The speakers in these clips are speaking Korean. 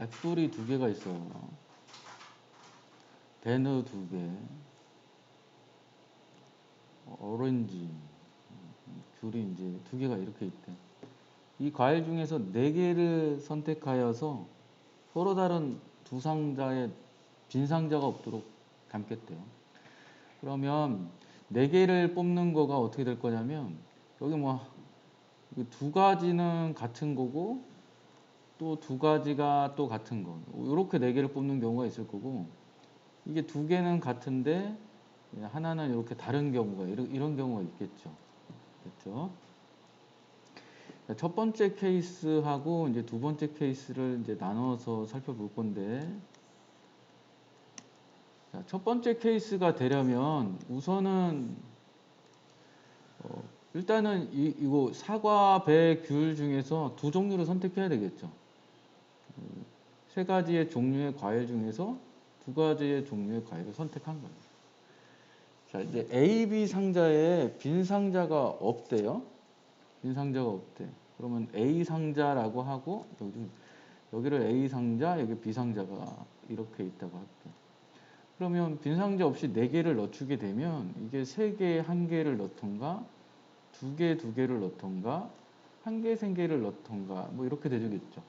액돌이 두 개가 있어요. 배너 두 개, 오렌지, 귤이 이제 두 개가 이렇게 있대. 이 과일 중에서 네 개를 선택하여서 서로 다른 두 상자에 빈 상자가 없도록 담겠대요. 그러면 네 개를 뽑는 거가 어떻게 될 거냐면 여기 뭐 두 가지는 같은 거고 또 두 가지가 또 같은 거 이렇게 네 개를 뽑는 경우가 있을 거고 이게 두 개는 같은데 하나는 이렇게 다른 경우가 이런, 이런 경우가 있겠죠. 그렇죠? 첫 번째 케이스하고 이제 두 번째 케이스를 이제 나눠서 살펴볼 건데 자, 첫 번째 케이스가 되려면 우선은 어, 일단은 이, 이거 사과, 배, 귤 중에서 두 종류를 선택해야 되겠죠. 음, 세 가지의 종류의 과일 중에서 두 가지의 종류의 과일을 선택한 거예요. 자, 이제 A, B 상자에 빈 상자가 없대요. 빈 상자가 없대. 그러면 A 상자라고 하고 여기 여기를 A 상자, 여기 B 상자가 이렇게 있다고 할게요. 그러면 빈 상자 없이 네 개를 넣어주게 되면 이게 세 개, 한 개를 넣던가 두 개, 두 개를 넣던가 한 개, 세 개를 넣던가 뭐 이렇게 되겠죠.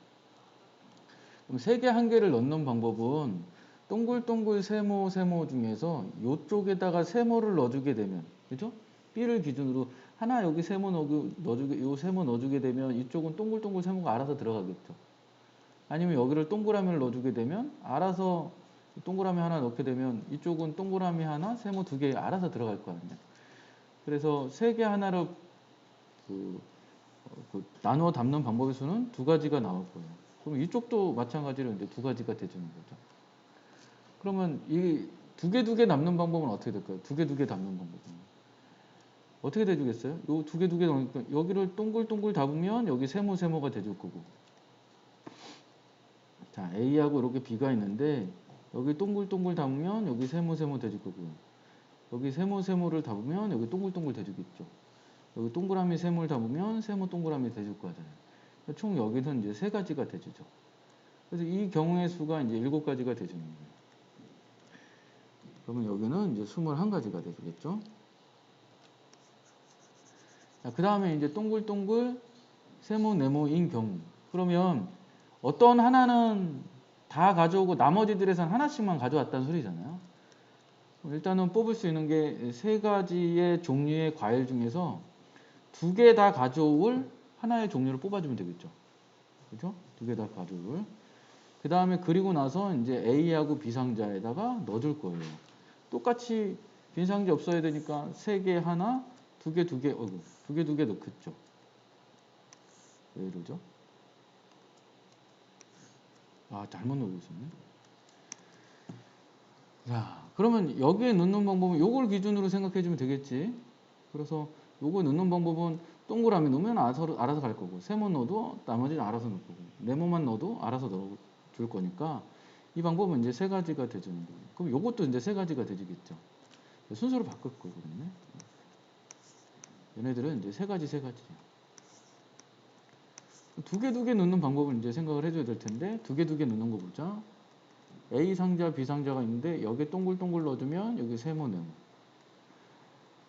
그럼 세 개, 한 개를 넣는 방법은 동글동글 세모, 세모 중에서 이쪽에다가 세모를 넣어주게 되면 그죠? B를 기준으로 하나 여기 세모 넣어주게, 요 세모 넣어주게 되면 이쪽은 동글동글 세모가 알아서 들어가겠죠. 아니면 여기를 동그라미를 넣어주게 되면 알아서 동그라미 하나 넣게 되면 이쪽은 동그라미 하나, 세모 두 개 알아서 들어갈 거 아니에요. 그래서 세 개 하나를 그, 어, 그 나누어 담는 방법의 수는 두 가지가 나올 거예요. 그럼 이쪽도 마찬가지로 이제 두 가지가 되주는 거죠. 그러면 이 두 개 두 개 남는 방법은 어떻게 될까요? 두 개 두개 담는 방법은 어떻게 돼주겠어요? 요 두 개 두 개 넣으니까 여기를 동글동글 담으면 여기 세모 세모가 돼줄 거고 자 A하고 이렇게 B가 있는데 여기 동글동글 담으면 여기 세모 세모 돼줄 거고요 여기 세모 세모를 담으면 여기 동글동글 돼주겠죠 여기 동그라미 세모를 담으면 세모 동그라미 돼줄 거잖아요 총 여기는 이제 세 가지가 돼주죠 그래서 이 경우의 수가 이제 일곱 가지가 돼주는 거예요 그러면 여기는 이제 21가지가 되겠죠. 그 다음에 이제 동글동글 세모 네모인 경우 그러면 어떤 하나는 다 가져오고 나머지들에선 하나씩만 가져왔다는 소리잖아요. 일단은 뽑을 수 있는 게 세 가지의 종류의 과일 중에서 두 개 다 가져올 하나의 종류를 뽑아주면 되겠죠. 그죠? 두 개다 가져올. 그 다음에 그리고 나서 이제 A하고 B 상자에다가 넣어줄 거예요. 똑같이 빈 상자 없어야 되니까 세 개 하나, 두 개 두 개, 어구, 두 개 두 개 넣겠죠. 왜 이러죠? 아, 잘못 넣고 있었네. 자, 그러면 여기에 넣는 방법은 요걸 기준으로 생각해 주면 되겠지. 그래서 요거 넣는 방법은 동그라미 넣으면 알아서, 알아서 갈 거고, 세모 넣어도 나머지는 알아서 넣을 거고, 네모만 넣어도 알아서 넣어줄 거니까 이 방법은 이제 세 가지가 되주는 거예요. 그럼 이것도 이제 세 가지가 되주겠죠. 순서를 바꿀 거거든요. 얘네들은 이제 세 가지 세 가지. 두 개 두 개 넣는 방법을 이제 생각을 해줘야 될 텐데 두 개 두 개 넣는 거 보자. A 상자, B 상자가 있는데 여기에 동글동글 넣어주면 여기 세모 네모.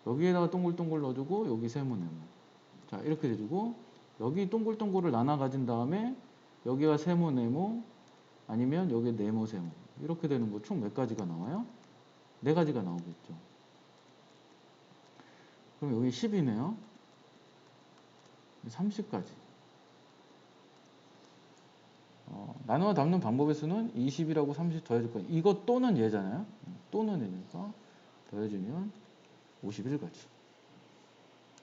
여기에다가 동글동글 넣어주고 여기 세모 네모. 자 이렇게 돼주고 여기 동글동글을 나눠 가진 다음에 여기가 세모 네모, 아니면 여기 네모 세모 이렇게 되는 거 총 몇 가지가 나와요? 네 가지가 나오겠죠. 그럼 여기 10이네요. 30까지. 어, 나누어 담는 방법의 수는 20이라고 30 더해줄 거예요. 이거 또는 얘잖아요. 또는 얘니까 더해주면 51가지.